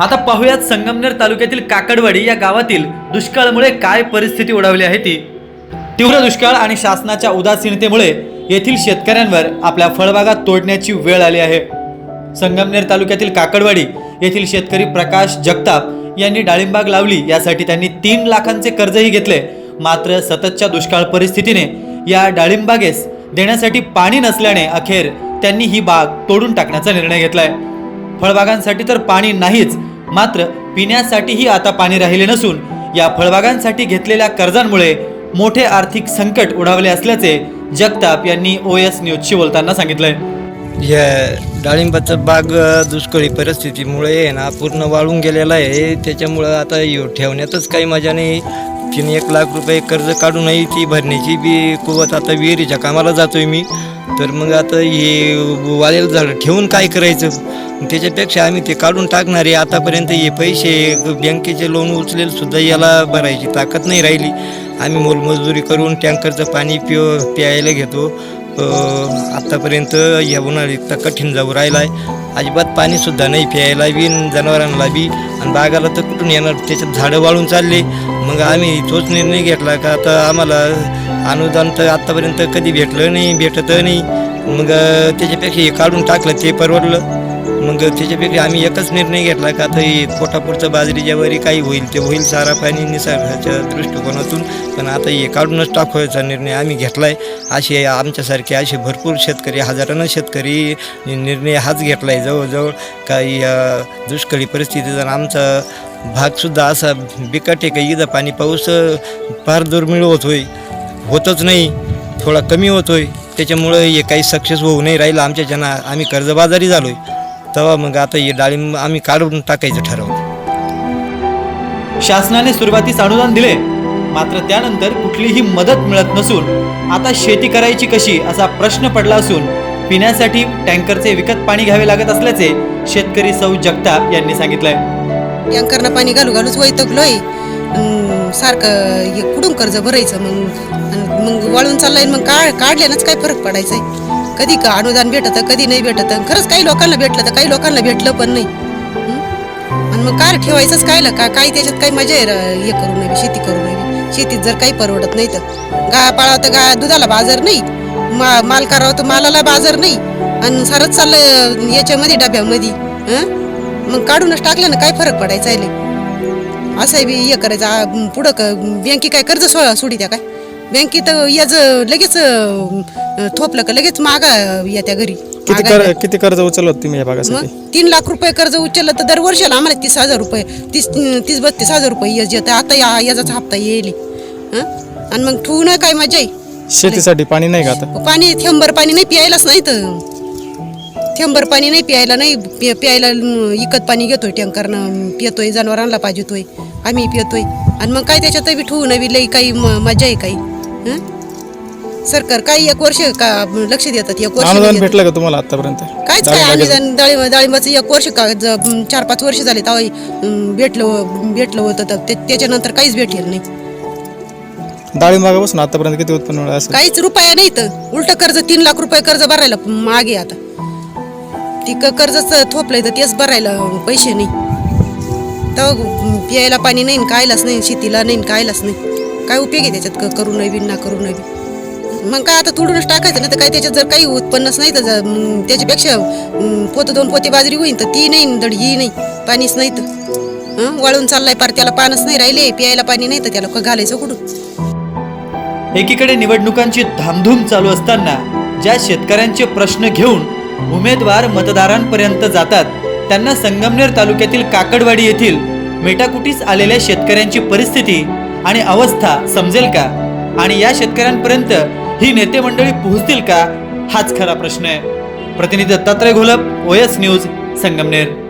आता पाहूयात संगमनेर तालुक्यातील काकडवाडी या गावातील दुष्काळामुळे काय परिस्थिती ओढावली आहे ती. तीव्र दुष्काळ आणि शासनाच्या उदासीनतेमुळे येथील शेतकऱ्यांवर आपल्या फळबागा तोडण्याची वेळ आली आहे. संगमनेर तालुक्यातील काकडवाडी येथील शेतकरी प्रकाश जगताप यांनी डाळिंबाग लावली यासाठी त्यांनी तीन लाखांचे कर्जही घेतले. मात्र सततच्या दुष्काळ परिस्थितीने या डाळिंबागेस देण्यासाठी पाणी नसल्याने अखेर त्यांनी ही बाग तोडून टाकण्याचा निर्णय घेतलाय. फळबागांसाठी तर पाणी नाहीच मात्र पिण्यासाठीही आता पाणी राहिले नसून या फळबागांसाठी घेतलेल्या कर्जांमुळे मोठे आर्थिक संकट उडावले असल्याचे जगताप यांनी ओ एस न्यूजशी बोलताना सांगितलंय. या डाळिंबाचं बाग दुष्काळी परिस्थितीमुळे आहे ना पूर्ण वाळून गेलेला आहे. त्याच्यामुळं आता ठेवण्यातच काही मजा नाही. तीन एक लाख रुपये कर्ज काढूनही ती भरण्याची बी कुवत आता विहिरीच्या कामाला जातोय मी. तर मग आता हे वाळेल झाडं ठेवून काय करायचं? त्याच्यापेक्षा आम्ही ते काढून टाकणार आहे. आतापर्यंत हे पैसे बँकेचे लोन उचलेल सुद्धा याला भरायची ताकद नाही राहिली. आम्ही मोलमजुरी करून टँकरचं पाणी पिव प्यायला घेतो. आत्तापर्यंत या उन्हाळ्यात इतका कठीण जाऊ राहिला आहे अजिबात पाणीसुद्धा नाही प्यायला बी जनावरांना बी. आणि बागाला तर कुठून येणार? त्याच्यात झाडं वाळून चालले. मग आम्ही तोच निर्णय घेतला का आता आम्हाला अनुदान तर आत्तापर्यंत कधी भेटलं नाही भेटत नाही. मग त्याच्यापेक्षा हे काढून टाकलं ते परवडलं. मग त्याच्यापेक्षा आम्ही एकच निर्णय घेतला का आता हे पोटापुरचं बाजरी ज्यावरी काही होईल ते होईल सारा पाणी निसर्गाच्या दृष्टिकोनातून. पण आता हे काढूनच टाकवायचा निर्णय आम्ही घेतला आहे असे आमच्यासारखे असे भरपूर शेतकरी हजारानं शेतकरी निर्णय हाच घेतला आहे जवळजवळ काही दुष्काळी परिस्थितीचा आणि आमचा भागसुद्धा असा बिकट आहे का इथं पाणी पाऊस फार दुर्मिळ होत होय. होतच नाही. थोडा कमी होतोय त्याच्यामुळं हे काही सक्सेस होऊ नाही राहिलं. आमच्या जना आम्ही कर्जबाजारी झालो आहे तेव्हा मग आता हे डाळिंब आम्ही काढून टाकायचं ठरवलं शासनाने सुरुवातीस अनुदान दिले. मात्र त्यानंतर कुठलीही मदत मिळत नसून आता शेती करायची कशी असा प्रश्न पडला असून पिण्यासाठी टँकरचे विकत पाणी घ्यावे लागत असल्याचे शेतकरी सौ जगताप यांनी सांगितलंय. टँकरनं पाणी घालू घालूच वैतकलोय अन सारखं हे कुठून कर्ज भरायचं मग? अन मग वाळून चाललंय मग काढ काढल्यानंच काय फरक पडायचाय? कधी का अनुदान भेटत कधी नाही भेटत. खरंच काही लोकांना भेटलं तर काही लोकांना भेटलं पण नाही. आणि मग कार ठेवायचंच कायला? का काही त्याच्यात काही मजा आहे र- हे करू नये शेती करू नये शेतीत जर काही परवडत नाही तर. गाय पाळावं तर गाय दुधाला बाजार नाही. मा माल करावं तर मालाला बाजार नाही. आणि सारंच चाललं याच्यामध्ये डब्यामध्ये. मग काढूनच टाकलं ना काय फरक पडायचा आहे असं बी हे करायचं. पुढं क बँके काय कर्ज सो सोडी द्या काय? बँकेत याच लगेच थोपलं का लगेच मागा येत्या घरी. किती. कर किती कर्ज उचललं होतं तुम्ही या मग भागासाठी तीन लाख रुपये कर्ज उचललं तर दर वर्षाला आम्हाला तीस हजार रुपये तीस तीस बत्तीस हजार रुपये याच येतं आता या याचा हप्ता येईल. हं? आणि मग ठेवून काय मजा आहे? शेतीसाठी पाणी नाही का आता? पाणी थेंबर पाणी नाही प्यायलाच नाही तर. थेंबर पाणी नाही प्यायला नाही प्या- प्यायला अं, इकत पाणी घेतोय टँकरनं पितोय जनावरांना पाहिजेतोय आम्ही पितोय आणि मग काय त्याच्यात बी ठेवू नवी लई काही म- मजा आहे काही. हं? सरकार काही एक वर्ष का लक्ष देतात एक वर्ष अनुदान. भेटलं का तुम्हाला आतापर्यंत? कायच काय? अनुदान डाळिंब डाळिंबाचं एक वर्ष का ज- चार पाच वर्ष झाले तेव्हा भेटलं भेटलं होतं तर ते- त्याच्यानंतर काहीच भेटेल नाही. डाळिंबागापासून आतापर्यंत किती उत्पन्न मिळालं असेल? काहीच रुपया नाही तर. उलट कर्ज तीन लाख रुपये कर्ज भरायला मागे आता. ती क- कर्जच थोपलंय तर तेच भरायला पैसे नाही. तर प्यायला पाणी नाही न कायलाच नाही शेतीला नाही न कायलाच नाही. काय उपयोग आहे त्याच्यात क- करू नये बी ना करू नये बी. मग काय आता तुडूनच टाकायचं ना तर काही त्याच्यात जर काही उत्पन्नच नाही तर त्याच्यापेक्षा पोतं दोन पोते बाजरी होईन तर ती नाही दड ही नाही पाणीच नाही तर हं? वाळून चाललाय पार त्याला पानच नाही राहिले प्यायला पाणी नाही तर त्याला का घालायचं कुठून एकीकडे निवडणुकांची धामधूम चालू असताना ज्या शेतकऱ्यांचे प्रश्न घेऊन उमेदवार मतदारांपर्यंत जातात त्यांना संगमनेर तालुक्यातील काकडवाडी येथील मेटाकुटीस आलेल्या शेतकऱ्यांची परिस्थिती आणि अवस्था समजेल का आणि या शेतकऱ्यांपर्यंत ही नेते मंडळी पोहोचतील का? हाच खरा प्रश्न आहे. प्रतिनिधी दत्तात्रय घोलप ओएस न्यूज संगमनेर.